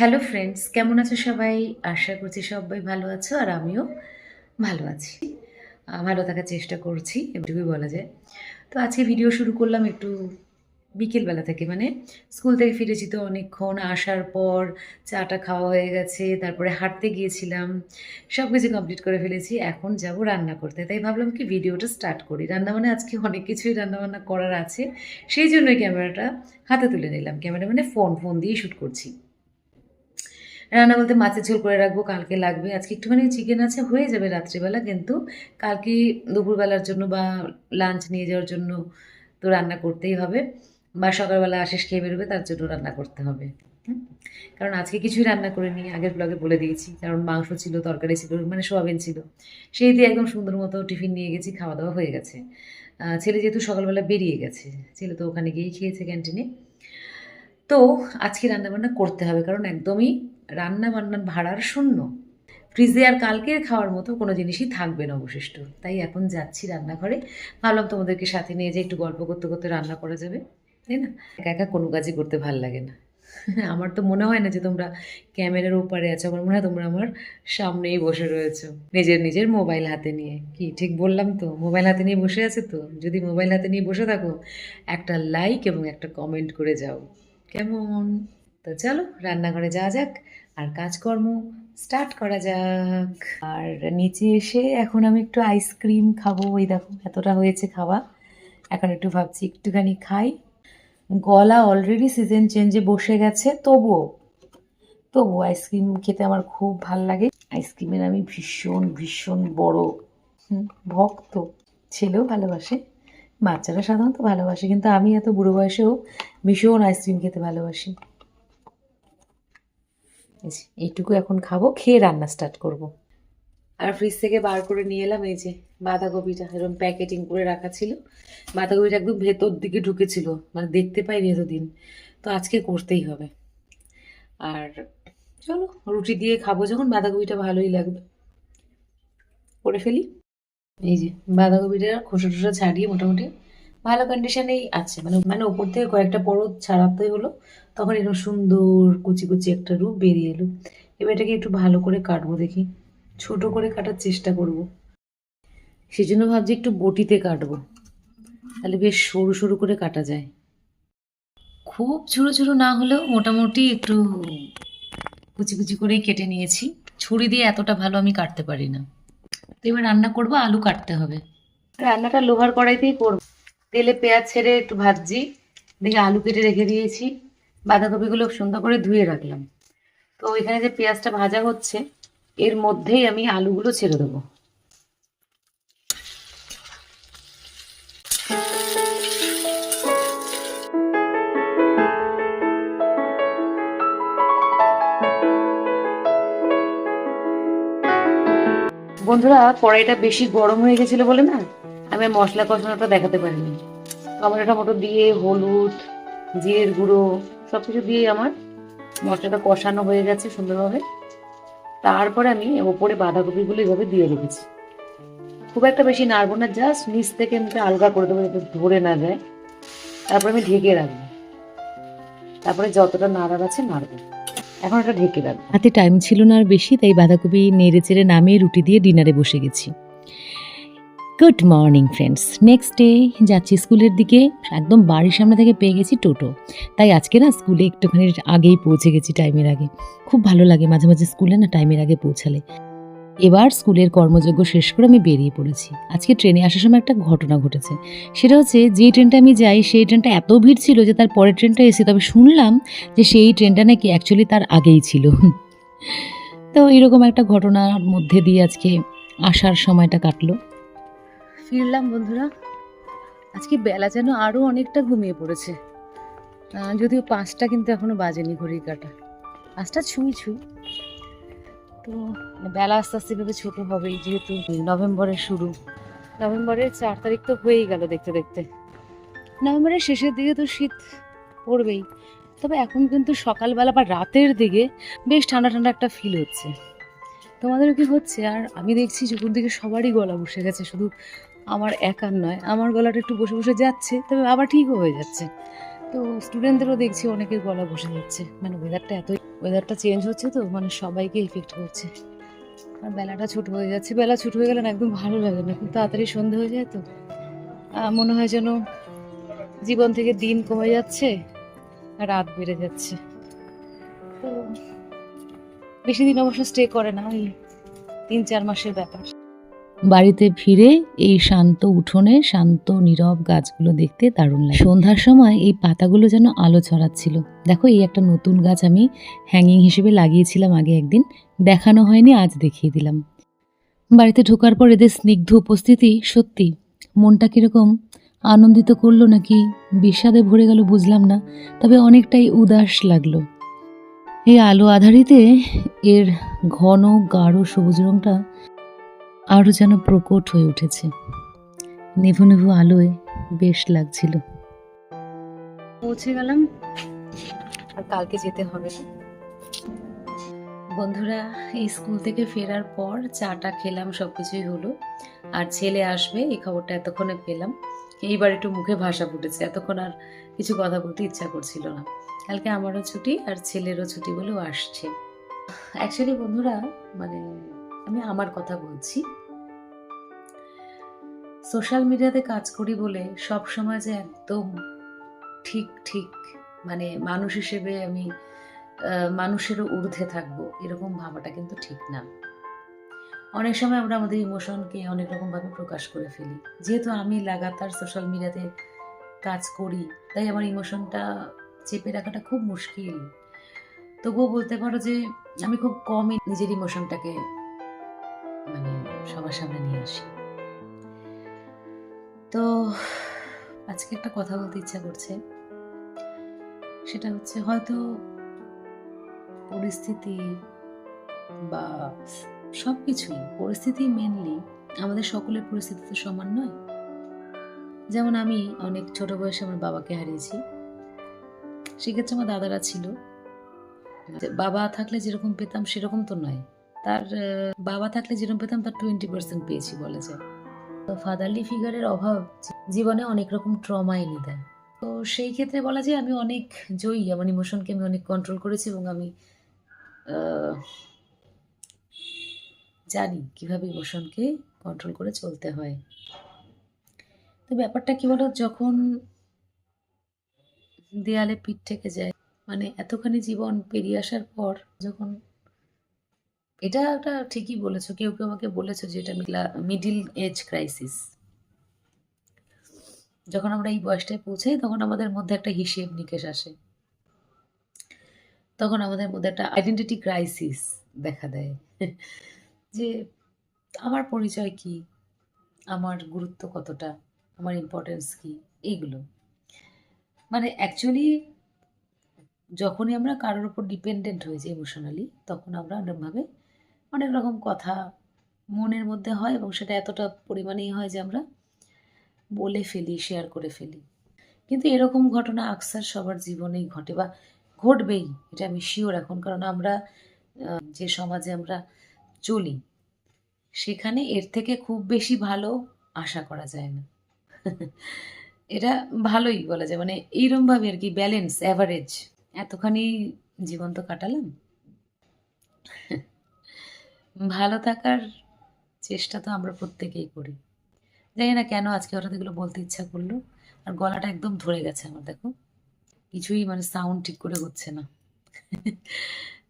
Hello friends কেমন আছো সবাই? আশা করছি সবাই ভালো আছো আর আমিও ভালো আছি। ভালো থাকার চেষ্টা করছি, এটুকুই বলা যায়। তো আজকে ভিডিও শুরু করলাম একটু বিকেলবেলা থেকে। মানে স্কুল থেকে ফিরেছি তো অনেকক্ষণ, আসার পর চাটা খাওয়া হয়ে গেছে, তারপরে হাঁটতে গিয়েছিলাম সব কিছু কমপ্লিট করে ফেলেছি, এখন যাব রান্না করতে। তাই ভাবলাম কি ভিডিওটা স্টার্ট করি। রান্না মানে আজকে অনেক কিছুই রান্নাবান্না করার আছে। সেই জন্যই ক্যামেরাটা হাতে তুলে নিলাম। ক্যামেরা মানে ফোন ফোন দিয়েই শ্যুট করছি। রান্না বলতে মাছের ঝোল করে রাখব, কালকে লাগবে। আজকে একটুখানি চিকেন আছে, হয়ে যাবে রাত্রিবেলা, কিন্তু কালকে দুপুরবেলার জন্য বা লাঞ্চ নিয়ে যাওয়ার জন্য তো রান্না করতেই হবে। বা সকালবেলা আশিস খেয়ে বেরোবে, তার জন্য রান্না করতে হবে? কারণ আজকে কিছুই রান্না করে নিই আগের ব্লগে বলে দিয়েছি। কারণ মাংস ছিল, তরকারি ছিল মানে সোয়াবিন ছিল। সেই দিয়ে একদম সুন্দর মতো টিফিন নিয়ে গেছি খাওয়া দাওয়া হয়ে গেছে। ছেলে যেহেতু সকালবেলা বেরিয়ে গেছে, ছেলে তো ওখানে গিয়েই খেয়েছে ক্যান্টিনে তো আজকে রান্নাবান্না করতে হবে, কারণ একদমই রান্না বান্নার ভাড়ার শূন্য। ফ্রিজে আর কালকের খাওয়ার মতো কোনো জিনিসই থাকবে না অবশিষ্ট। তাই এখন যাচ্ছি রান্নাঘরে। ভাবলাম তোমাদেরকে সাথে নিয়ে যে একটু গল্প করতে করতে রান্না করা যাবে। তাই না? একা একা কোনো কাজই করতে ভালো লাগে না। আমার তো মনে হয় না যে তোমরা ক্যামেরার ওপারে আছো। আমার মনে হয় তোমরা আমার সামনেই বসে রয়েছো। নিজের নিজের মোবাইল হাতে নিয়ে। কি ঠিক বললাম তো? মোবাইল হাতে নিয়ে বসে আছে তো? যদি মোবাইল হাতে নিয়ে বসে থাকো, একটা লাইক এবং একটা কমেন্ট করে যাও। কেমন? তো চলো, রান্নাঘরে যাওয়া যাক। আর কাজকর্ম স্টার্ট করা যাক। আর নিচে এসে এখন আমি একটু আইসক্রিম খাব। ওই দেখো, এতটা হয়েছে খাওয়া। এখন একটু ভাবছি, একটুখানি খাই। গলা অলরেডি সিজন চেঞ্জে বসে গেছে, তবুও তবুও আইসক্রিম খেতে আমার খুব ভালো লাগে। আইসক্রিমের আমি ভীষণ ভীষণ বড় ভক্ত। ছেলেও ভালোবাসে, বাচ্চারা সাধারণত ভালোবাসে, কিন্তু আমি এত বুড়ো বয়সেও ভীষণ আইসক্রিম খেতে ভালোবাসি। এইটুকু এখন খাব, খেয়ে রান্না স্টার্ট করব। আর ফ্রিজ থেকে বার করে নিয়ে এলাম, এই যে বাঁধাকপিটা, এরকম প্যাকেটিং করে রাখা ছিল। বাঁধাকপিটা একদম ভেতর দিকে ঢুকেছিল মানে দেখতে পাইনি এতদিন। তো আজকে করতেই হবে। আর চলো, রুটি দিয়ে খাব যখন, বাঁধাকপিটা ভালোই লাগবে। করে ফেলি। এই যে, বাঁধাকপিটা খোসা টোসা ছাড়িয়ে মোটামুটি ভালো কন্ডিশনেই আছে। মানে মানে ওপর থেকে কয়েকটা পরত ছাড়াতে হলো, তখন এরকম সুন্দর কুচি কুচি একটা রূপ বেরিয়ে এলো। এবার এটাকে একটু ভালো করে কাটবো দেখি। ছোট করে কাটার চেষ্টা করব। সেই জন্য ভাবছি একটু বটিতে কাটবো। তাহলে বেশ সরু সরু করে কাটা যায়। খুব ছোটো ছোটো না হলেও মোটামুটি একটু কুচি কুচি করেই কেটে নিয়েছি। ছুরি দিয়ে এতটা ভালো আমি কাটতে পারি না। তো এবার রান্না করব, আলু কাটতে হবে। রান্নাটা লোহার কড়াইতেই করব। তেলে পেঁয়াজ ছেড়ে একটু ভাজছি, দেখে আলু কেটে রেখে দিয়েছি, বাঁধাকপিগুলো সুন্দর করে ধুয়ে রাখলাম। তো এখানে যে পেঁয়াজটা ভাজা হচ্ছে, এর মধ্যেই আমি আলুগুলো ছেড়ে দেবো। বন্ধুরা, কড়াইটা বেশি গরম হয়ে গেছিল বলে না? আমি মশলা কষানোটা দেখাতে পারিনি। টমেটো টমেটো দিয়ে হলুদ, জিরের গুঁড়ো সব কিছু দিয়ে আমার মশলাটা কষানো হয়ে গেছে সুন্দরভাবে। তারপরে আমি ওপরে বাঁধাকপিগুলো এইভাবে দিয়ে রেখেছি। খুব একটা বেশি নাড়বো না, জাস্ট নিচ থেকে আমি আলগা করে দেবো যাতে ধরে না যায়। তারপরে আমি ঢেকে রাখব। তারপরে যতটা নাড়ার আছে নাড়বো। এখন এটা ঢেকে রাখব। হাতে টাইম ছিল না আর বেশি, তাই বাঁধাকপি নেড়ে চেড়ে নামিয়ে রুটি দিয়ে ডিনারে বসে গেছি। Good morning friends next day যাচ্ছি স্কুলের দিকে। একদম বাড়ির সামনে থেকে পেয়ে গেছি টোটো। তাই আজকে না স্কুলে একটুখানি আগেই পৌঁছে গেছি টাইমের আগে। খুব ভালো লাগে মাঝে মাঝে স্কুলে না টাইমের আগে পৌঁছালে। এবার স্কুলের কর্মযোগ্য শেষ করে আমি বেরিয়ে পড়েছি। আজকে ট্রেনে আসার সময় একটা ঘটনা ঘটেছে। সেটা হচ্ছে, যে ট্রেনটা আমি যাই, সেই ট্রেনটা এত ভিড় ছিল যে তার পরের ট্রেনটা এসে তবে শুনলাম যে সেই ট্রেনটা নাকি অ্যাকচুয়ালি তার আগেই ছিল। তো এরকম একটা ঘটনার মধ্যে দিয়ে আজকে আসার সময়টা কাটলো। ফিরলাম, বন্ধুরা। আজকে বেলা যেন আরও অনেকটা ঘুমিয়ে পড়েছে। যদিও পাঁচটা কিন্তু এখনও বাজেনি ঘড়ির কাটা। পাঁচটা ছুঁই ছুঁই। তো, বেলা আস্তে আস্তে ভাবে ছোটো হবেই, যেহেতু নভেম্বরের শুরু। নভেম্বরের চার তারিখ তো হয়েই গেল দেখতে দেখতে। নভেম্বরের শেষের দিকে তো শীত পড়বেই। তবে এখন কিন্তু সকালবেলা বা রাতের দিকে বেশ ঠান্ডা ঠান্ডা একটা ফিল হচ্ছে। তোমাদেরও কি হচ্ছে? আর আমি দেখছি যখন দিকে সবারই গলা বসে গেছে, শুধু আমার একার নয়, আমার গলাটা একটু বসে বসে যাচ্ছে, তবে আবার ঠিকও হয়ে যাচ্ছে। তো স্টুডেন্টদেরও দেখছি অনেকের গলা বসে যাচ্ছে। মানে ওয়েদারটা এত ওয়েদারটা চেঞ্জ হচ্ছে তো মানে সবাইকে ইফেক্ট করছে। আর বেলাটা ছোট হয়ে যাচ্ছে, বেলা ছোট হয়ে গেলে না একদম ভালো লাগে না, খুব তাড়াতাড়ি সন্ধে হয়ে যায় তো। মনে হয় যেন জীবন থেকে দিন কমে যাচ্ছে, আর রাত বেড়ে যাচ্ছে। তো বেশি দিন অবশ্য স্টে করে না, ওই তিন চার মাসের ব্যাপার। বাড়িতে ফিরে এই শান্ত উঠোনে শান্ত নীরব গাছগুলো দেখতে দারুণ লাগে। সন্ধ্যার সময় এই পাতাগুলো যেন আলো ছড়াচ্ছিল। দেখো, এই একটা নতুন গাছ আমি হ্যাঙ্গিং হিসেবে লাগিয়েছিলাম আগে একদিন। দেখানো হয়নি, আজ দেখিয়ে দিলাম। বাড়িতে ঢোকার পর এদের স্নিগ্ধ উপস্থিতি সত্যি মনটা কীরকম আনন্দিত করল নাকি বিষাদে ভরে গেল বুঝলাম না, তবে অনেকটাই উদাস লাগল। এই আলো আধারিতে এর ঘন গাঢ় সবুজ রংটা আরও যেন প্রকট হয়ে উঠেছে। নেভু নেভু আলোয় বেশ লাগছিল। পৌঁছে গেলাম। আর কালকে যেতে হবে বন্ধুরা, এই স্কুল থেকে ফেরার পর চাটা খেলাম সব কিছুই হলো। আর ছেলে আসবে, এই খবরটা এতক্ষণে পেলাম। এইবার একটু মুখে ভাষা ফুটেছে, এতক্ষণ আর কিছু কথা বলতে ইচ্ছা করছিল না। কালকে আমারও ছুটি আর ছেলেরও ছুটি বলেও আসছে। অ্যাকচুয়ালি বন্ধুরা মানে আমি আমার কথা বলছি। সোশ্যাল মিডিয়াতে কাজ করি বলে সব সময় যে একদম ঠিক ঠিক মানে মানুষ হিসেবে আমি মানুষেরও ঊর্ধ্বে থাকব, এরকম ভাবাটা কিন্তু ঠিক না। অনেক সময় আমরা আমাদের ইমোশনকে অনেক রকমভাবে প্রকাশ করে ফেলি। যেহেতু আমি লাগাতার সোশ্যাল মিডিয়াতে কাজ করি, তাই আমার ইমোশনটা চেপে রাখাটা খুব মুশকিল। তবুও বলতে পারো যে আমি খুব কমই নিজের ইমোশনটাকে মানে সবার সামনে নিয়ে আসি। তো আজকে একটা কথা বলতে ইচ্ছা করছে। সেটা হচ্ছে হয়তো পরিস্থিতি বা সব কিছুই পরিস্থিতি মেনলি আমাদের সকলের পরিস্থিতি তো সমান নয়। যেমন আমি অনেক ছোট বয়সে আমার বাবাকে হারিয়েছি। সেক্ষেত্রে আমার দাদারা ছিল। বাবা থাকলে যেরকম পেতাম সেরকম তো নয়। তার, বাবা থাকলে যেরকম পেতাম তার টোয়েন্টি পার্সেন্ট পেয়েছি বলে যায়। তো ফাদারলি ফিগারের অভাব জীবনে অনেক রকম ট্রমা এনে দেয়। তো সেই ক্ষেত্রে বলা যায় আমি অনেক জয়ী, আমার ইমোশনকে আমি অনেক কন্ট্রোল করেছি এবং আমি জানি কীভাবে ইমোশনকে কন্ট্রোল করে চলতে হয়। তো ব্যাপারটা কি বলো? যখন দেয়ালে পিঠ থেকে যায় মানে এতখানি জীবন পেরিয়ে আসার পর যখন এটা একটা ঠিকই বলেছ। কেউ কেউ আমাকে বলেছ যে এটা মিডিল এজ ক্রাইসিস যখন আমরা এই বয়সটায় পৌঁছাই, তখন আমাদের মধ্যে একটা হিসেব নিকেশ আসে। তখন আমাদের মধ্যে একটা আইডেন্টিটি ক্রাইসিস দেখা দেয়। যে আমার পরিচয় কি? আমার গুরুত্ব কতটা? আমার ইম্পর্টেন্স কি? এইগুলো। মানে অ্যাকচুয়ালি যখনই আমরা কারোর উপর ডিপেন্ডেন্ট হয়ে যাই ইমোশনালি তখন আমরা অনেকভাবে অনেক রকম কথা মনের মধ্যে হয় এবং সেটা এতটা পরিমাণেই হয় যে আমরা বলে ফেলি শেয়ার করে ফেলি। কিন্তু এরকম ঘটনা আকসার সবার জীবনেই ঘটে বা ঘটবেই, এটা আমি শিওর এখন। কারণ আমরা যে সমাজে আমরা চলি, সেখানে এর থেকে খুব বেশি ভালো আশা করা যায় না। এটা ভালোই বলা যায়। মানে এইরমভাবে আর কি ব্যালেন্স অ্যাভারেজ এতখানি জীবন তো কাটালাম। ভালো থাকার চেষ্টা তো আমরা প্রত্যেকেই করি। জানি না কেন আজকে হঠাৎ এগুলো বলতে ইচ্ছা করল, আর গলাটা একদম ধরে গেছে আমার, দেখো। কিছুই মানে সাউন্ড ঠিক করে হচ্ছে না।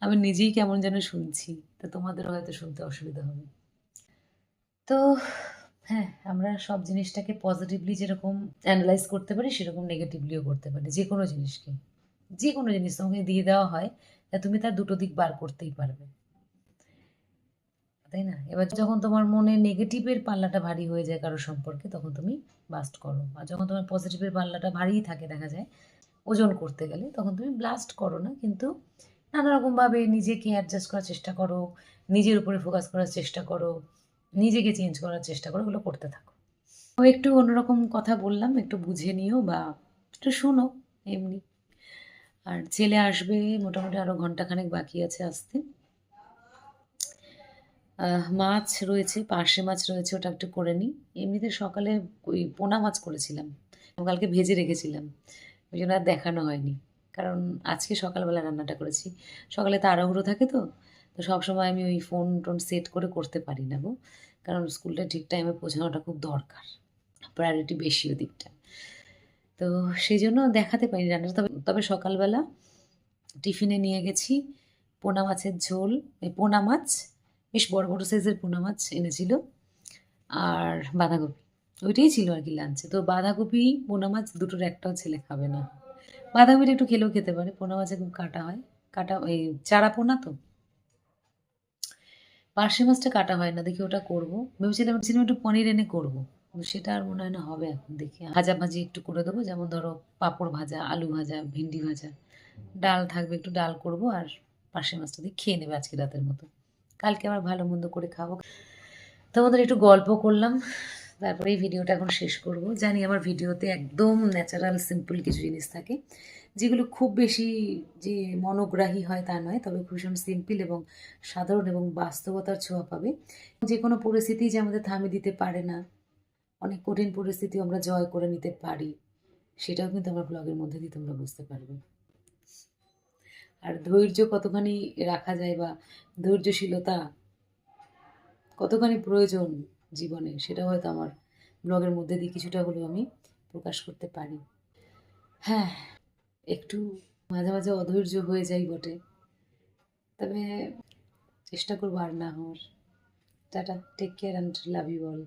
আমি নিজেই কেমন যেন শুনছি, তা তোমাদেরও হয়তো শুনতে অসুবিধা হবে। তো হ্যাঁ আমরা সব জিনিসটাকে পজিটিভলি যেরকম অ্যানালাইজ করতে পারি, সেরকম নেগেটিভলিও করতে পারি, যে কোনো জিনিসকে। যে কোনো জিনিস তোমাকে দিয়ে দেওয়া হয়, তা তুমি তার দুটো দিক বার করতেই পারবে। তাই না? এবার যখন তোমার মনে নেগেটিভের পাল্লাটা ভারী হয়ে যায় কারও সম্পর্কে, তখন তুমি ব্লাস্ট করো। আর যখন তোমার পজিটিভের পাল্লাটা ভারীই থাকে, দেখা যায়, ওজন করতে গেলে, তখন তুমি ব্লাস্ট করো না। কিন্তু নানা রকমভাবে নিজেকে অ্যাডজাস্ট করার চেষ্টা করো, নিজের উপরে ফোকাস করার চেষ্টা করো, নিজেকে চেঞ্জ করার চেষ্টা করো ওগুলো করতে থাকো। তো একটু অন্যরকম কথা বললাম, একটু বুঝে নিও বা একটু শোনো, এমনি। আর ছেলে আসবে, মোটামুটি আরও ঘন্টাখানেক বাকি আছে আসতে। মাছ রয়েছে, পার্শে মাছ রয়েছে, ওটা একটু করে নিই। এমনিতে সকালে ওই পোনা মাছ করেছিলাম, কালকে ভেজে রেখেছিলাম, ওই জন্য আর দেখানো হয়নি। কারণ আজকে সকালবেলা রান্নাটা করেছি। সকালে তাড়াহুড়ো থাকে তো তো সবসময় আমি ওই ফোন টোন সেট করে করতে পারি না গো। কারণ স্কুলটা ঠিক টাইমে পৌঁছানোটা খুব দরকার প্রায়োরিটি বেশি ওদিকটা। তো সেই জন্য দেখাতে পারি রান্নাটা। তবে তবে সকালবেলা টিফিনে নিয়ে গেছি পোনা মাছের ঝোল, এই পোনা মাছ বেশ বড় বড় সাইজের পোনা মাছ এনেছিল আর বাঁধাকপি। ওইটাই ছিল আর কি লাঞ্চে তো বাঁধাকপি, পোনা মাছ দুটোর একটাও ছেলে খাবে না। বাঁধাকপিটা একটু খেলেও খেতে পারে। পোনা মাছে খুব কাটা হয়। কাটা এই চারা পোনা তো। পার্শে মাছটা কাটা হয় না। দেখি ওটা করব। ভেবেছিলাম ভেবেছিলাম একটু পনির এনে করব। সেটা আর মনে হয় না হবে এখন। দেখি ভাজা ভাজি একটু করে দেবো। যেমন ধরো পাঁপড় ভাজা, আলু ভাজা, ভেন্ডি ভাজা। ডাল থাকবে একটু ডাল করব আর পার্শে মাছটা দিয়ে খেয়ে নেবে আজকে রাতের মতো। কালকে আবার ভালো মন্দ করে খাব। তোমাদের একটু গল্প করলাম, তারপরে এই ভিডিওটা এখন শেষ করব। জানি আমার ভিডিওতে একদম ন্যাচারাল সিম্পল কিছু জিনিস থাকে, যেগুলো খুব বেশি যে মনোগ্রাহী হয় তা নয়, তবে ভীষণ সিম্পল এবং সাধারণ এবং বাস্তবতার ছোঁয়া পাবে। যে কোনো পরিস্থিতি যে আমাদের থামিয়ে দিতে পারে না, অনেক কঠিন পরিস্থিতি আমরা জয় করে নিতে পারি, সেটাও কিন্তু আমার ব্লগের মধ্যে দিয়ে তোমরা বুঝতে পারবে। আর ধৈর্য কতখানি রাখা যায় বা ধৈর্যশীলতা কতখানি প্রয়োজন জীবনে, সেটা হয়তো আমার ব্লগের মধ্যে দিয়ে কিছুটা হলেও আমি প্রকাশ করতে পারি। হ্যাঁ একটু মাঝে মাঝে অধৈর্য হয়ে যাই বটে। তবে চেষ্টা করব আর না হওয়ার। Tata take care and love you all